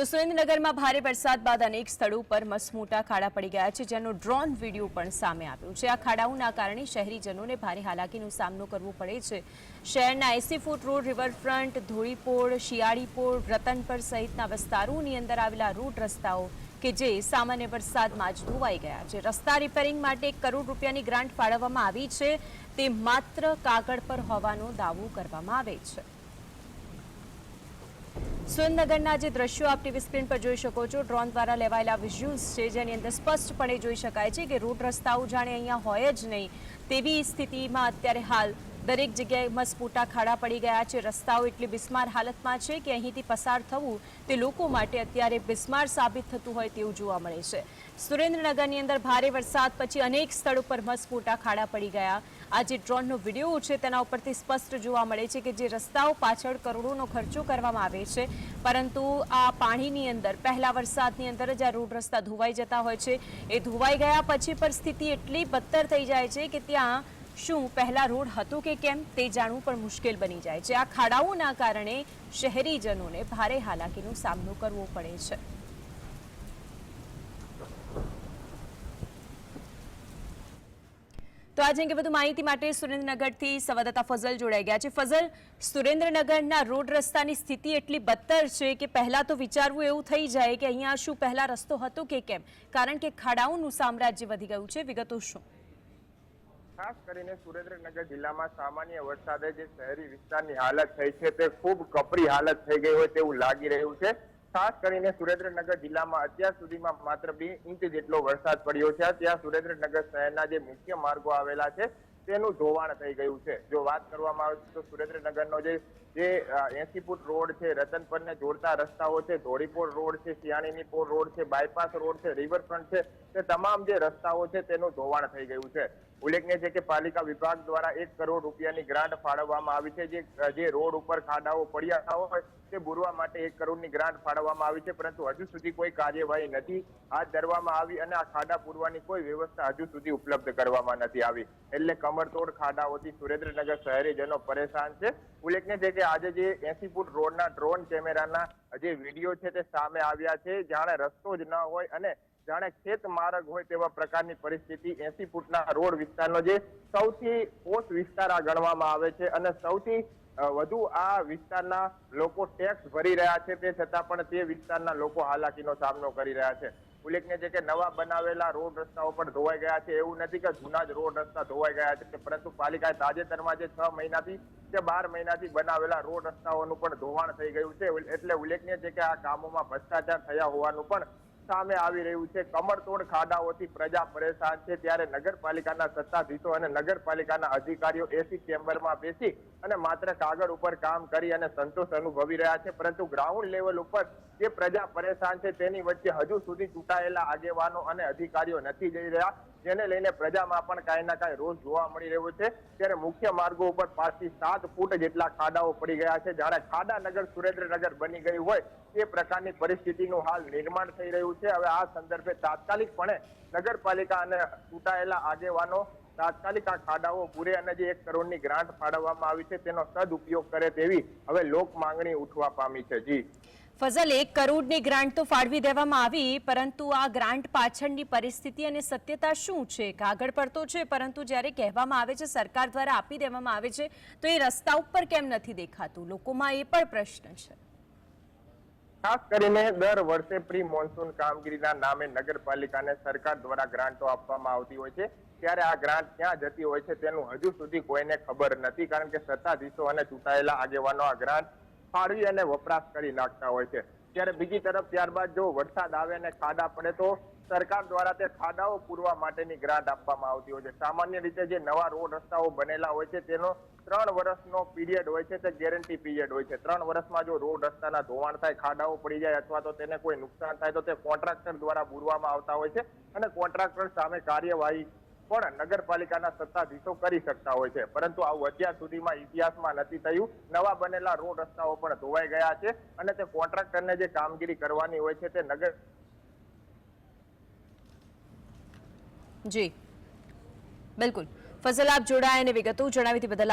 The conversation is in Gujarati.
તો સુરેન્દ્રનગરમાં ભારે વરસાદ બાદ અનેક સ્થળો પર મસમોટા ખાડા પડી ગયા છે, જેનો ડ્રોન વીડિયો પણ સામે આવ્યો છે. આ ખાડાઓના કારણે શહેરીજનોને ભારે હાલાકીનો સામનો કરવો પડે છે. શહેરના એસી foot road riverfront, Dholipol, Shiyalipol, Ratanpar સહિતના વિસ્તારોની અંદર આવેલા રોડ રસ્તાઓ કે જે સામાન્ય વરસાદમાં જ ધોવાઈ ગયા છે. રસ્તા રિપેરિંગ માટે એક કરોડ રૂપિયાની ગ્રાન્ટ ફાળવવામાં આવી છે. તે માત્ર કાગળ પર હોવાનો દાવો કરવામાં આવે છે. સુરેન્દ્રનગરના જે દ્રશ્યો આપ ટીવી સ્ક્રીન પર જોઈ શકો છો, ડ્રોન દ્વારા લેવાયેલા વિઝ્યુઅલ્સ છે, જેની અંદર સ્પષ્ટપણે જોઈ શકાય છે કે રોડ રસ્તાઓ જાણે અહીંયા હોય જ નહીં. તેવી સ્થિતિમાં અત્યારે હાલ દરેક જગ્યાએ મસમોટા ખાડા પડી ગયા છે. રસ્તાઓ એટલી બિસ્માર હાલતમાં છે કે અહીંથી પસાર થવું તે લોકો માટે અત્યારે બિસ્માર સાબિત થતું હોય તેવું જોવા મળે છે. સુરેન્દ્રનગરની અંદર ભારે વરસાદ પછી અનેક સ્થળ ઉપર મસમોટા ખાડા પડી ગયા. આ જે ડ્રોનનો વીડિયો છે તેના ઉપરથી સ્પષ્ટ જોવા મળે છે કે જે રસ્તાઓ પાછળ કરોડોનો ખર્ચો કરવામાં આવે છે. પરંતુ આ પાણીની અંદર, પહેલા વરસાદની અંદર જ આ રોડ રસ્તા ધોવાઈ જતા હોય છે. એ ધોવાઈ ગયા પછી પણ સ્થિતિ એટલી બદતર થઈ જાય છે કે ત્યાં શું પહેલા રોડ હતો કે કેમ તે જાણવું પણ મુશ્કેલ બની જાય છે. આ ખાડાઓના કારણે શહેરીજનોને ભારે હાલાકીનો સામનો કરવો પડે છે. તો આજે અંગે વધુ માહિતી માટે સુરેન્દ્રનગરથી સંવાદદાતા ફઝલ જોડાઈ ગયા છે. ફઝલ, સુરેન્દ્રનગરના રોડ રસ્તાની સ્થિતિ એટલી બદતર છે કે પહેલાં તો વિચારવું એવું થઈ જાય કે અહીંયા શું પહેલાં રસ્તો હતો કે કેમ? કારણ કે ખાડાઓનું સામ્રાજ્ય વધી ગયું છે. વિગતો શું? ખાસ કરીને સુરેન્દ્રનગર જિલ્લામાં સામાન્ય વરસાદે જે શહેરી વિસ્તારની હાલત થઈ છે તે ખૂબ કપરી હાલત થઈ ગઈ હોય તેવું લાગી રહ્યું છે. ખાસ કરીને સુરેન્દ્રનગર જિલ્લામાં અત્યાર સુધીમાં માત્ર બે ઇંચ જેટલો વરસાદ પડ્યો છે. ત્યાં સુરેન્દ્રનગર શહેરના જે મુખ્ય માર્ગો આવેલા છે, તેનું ધોવાણ થઈ ગયું છે. જો વાત કરવામાં આવે તો સુરેન્દ્રનગરનો જે જે એસી રોડ છે, રતનપરને જોડતા રસ્તાઓ છે, ધોળીપોર રોડ છે શિયાળીનીપોળ રોડ છે, બાયપાસ રોડ છે, રિવરફ્રન્ટ છે, તે તમામ જે રસ્તાઓ છે તેનું ધોવાણ થઈ ગયું છે. ઉલ્લેખનીય છે કે પાલિકા વિભાગ દ્વારા એક કરોડ રૂપિયાની ગ્રાન્ટ ફાળવવામાં આવી છે, જે જે રોડ ઉપર ખાડાઓ પડ્યા હોય તે બુરવા માટે એક કરોડની ગ્રાન્ટ ફાળવવામાં આવી છે, પરંતુ હજુ સુધી કોઈ કાર્યવાહી નથી. હાથ ધરવામાં આવી અને આ ખાડા પૂરવાની કોઈ વ્યવસ્થા હજુ સુધી ઉપલબ્ધ કરવામાં નથી આવી. એટલે કમરતોડ ખાડાઓથી સુરેન્દ્રનગર શહેરીજનો પરેશાન છે. ઉલ્લેખનીય છે કે આજે જે એસી ફૂટ રોડના ડ્રોન કેમેરાના જે વીડિયો છે તે સામે આવ્યા છે. જાણે રસ્તો જ ન હોય અને જાણે ખેત માર્ગ હોય તેવા પ્રકારની પરિસ્થિતિ એસી ફૂટના રોડ વિસ્તારનો જે સૌથી પોષ વિસ્તાર આ ગણવામાં આવે છે અને સૌથી વધુ આ વિસ્તારના લોકો ટેક્સ ભરી રહ્યા છે. તે છતાં પણ તે વિસ્તારના લોકો હાલાકીનો સામનો કરી રહ્યા છે. ઉલ્લેખનીય છે કે નવા બનાવેલા રોડ રસ્તાઓ પણ ધોવાઈ ગયા છે. એવું નથી કે જૂના જ રોડ રસ્તા ધોવાઈ ગયા છે, પરંતુ પાલિકાએ તાજેતરમાં જે છ મહિનાથી કે બાર મહિનાથી બનાવેલા રોડ રસ્તાઓનું પણ ધોવાણ થઈ ગયું છે. એટલે ઉલ્લેખનીય છે કે આ કામોમાં ભ્રષ્ટાચાર થયા હોવાનું પણ સામે આવી રહ્યું છે. કમરતોડ ખાડાઓથી પ્રજા પરેશાન છે. ત્યારે નગરપાલિકાના સત્તાધીશો અને નગરપાલિકાના અધિકારીઓ એસી ચેમ્બરમાં બેસી અને માત્ર કાગળ ઉપર કામ કરી અને સંતોષ અનુભવી રહ્યા છે. પરંતુ ગ્રાઉન્ડ લેવલ ઉપર જે પ્રજા પરેશાન છે, તેની વચ્ચે હજુ સુધી ચૂંટાયેલા આગેવાનો અને અધિકારીઓ નથી જઈ રહ્યા. જેને લઈને પ્રજામાં પણ કાંઈ ના કાંઈ રોષ જોવા મળી રહ્યો છે. ત્યારે મુખ્ય માર્ગો ઉપર પાંચથી સાત ફૂટ જેટલા ખાડાઓ પડી ગયા છે. જાણે ખાડા નગર સુરેન્દ્રનગર બની ગયું હોય તે પ્રકારની પરિસ્થિતિનું હાલ નિર્માણ થઈ રહ્યું છે. હવે આ સંદર્ભે તાત્કાલિકપણે નગરપાલિકા અને ચૂંટાયેલા આગેવાનો તાત્કાલિક આ ખાડાઓ પૂરે અને જે એક કરોડની ગ્રાન્ટ ફાળવવામાં આવી છે, તેનો સદઉપયોગ કરે તેવી હવે લોક માંગણી ઉઠવા પામી છે. જી. ફઝલ એક કરોડની ગ્રાન્ટ તો ફાળવી દેવામાં આવી, પરંતુ આ ગ્રાન્ટ પાછળની પરિસ્થિતિ અને સત્યતા શું છે? કાગળ પર છે, પરંતુ જ્યારે કહેવામાં આવે છે, સરકાર દ્વારા આપી દેવામાં આવે છે, તો એ રસ્તા ઉપર કેમ નથી દેખાતું? લોકોમાં એ પણ પ્રશ્ન છે. ખાસ કરીને દર વર્ષે પ્રી મોન્સૂન કામગીરીના નામે નગરપાલિકાને સરકાર દ્વારા ગ્રાન્ટો આપવામાં આવતી હોય છે. ત્યારે આ ગ્રાન્ટ ક્યાં જતી હોય છે તેનું હજુ સુધી કોઈને ખબર નથી, કારણ કે સત્તાધીશો અને ચૂંટાયેલા આગેવાનો આ ગ્રાન્ટ ફાળવી અને વપરાશ કરી નાખતા હોય છે. ત્યારે બીજી તરફ ત્યારબાદ જો વરસાદ આવે અને ખાડા પડે તો સરકાર દ્વારા તે ખાડાઓ પૂરવા માટેની ગ્રાન્ટ આપવામાં આવતી હોય છે. સામાન્ય રીતે જે નવા રોડ રસ્તાઓ બનેલા હોય છે, તેનો ત્રણ વર્ષનો પીરિયડ હોય છે તે ગેરંટી પીરિયડ હોય છે. ત્રણ વર્ષમાં જો રોડ રસ્તાના ધોવાણ થાય, ખાડાઓ પડી જાય અથવા તો તેને કોઈ નુકસાન થાય તો તે કોન્ટ્રાક્ટર દ્વારા પૂરવામાં આવતા હોય છે અને કોન્ટ્રાક્ટર સામે કાર્યવાહી પણ નગરપાલિકાના સત્તાધીશો કરી શકતા હોય છે. પરંતુ આવું અત્યાર સુધીમાં ઇતિહાસમાં નથી થયું. નવા બનેલા રોડ રસ્તાઓ પણ ધોવાઈ ગયા છે અને તે કોન્ટ્રાક્ટરને જે કામગીરી કરવાની હોય છે તે નગર જી. બિલકુલ. ફઝલ, આપ જોડાયા અને વિગતો જણાવી બદલ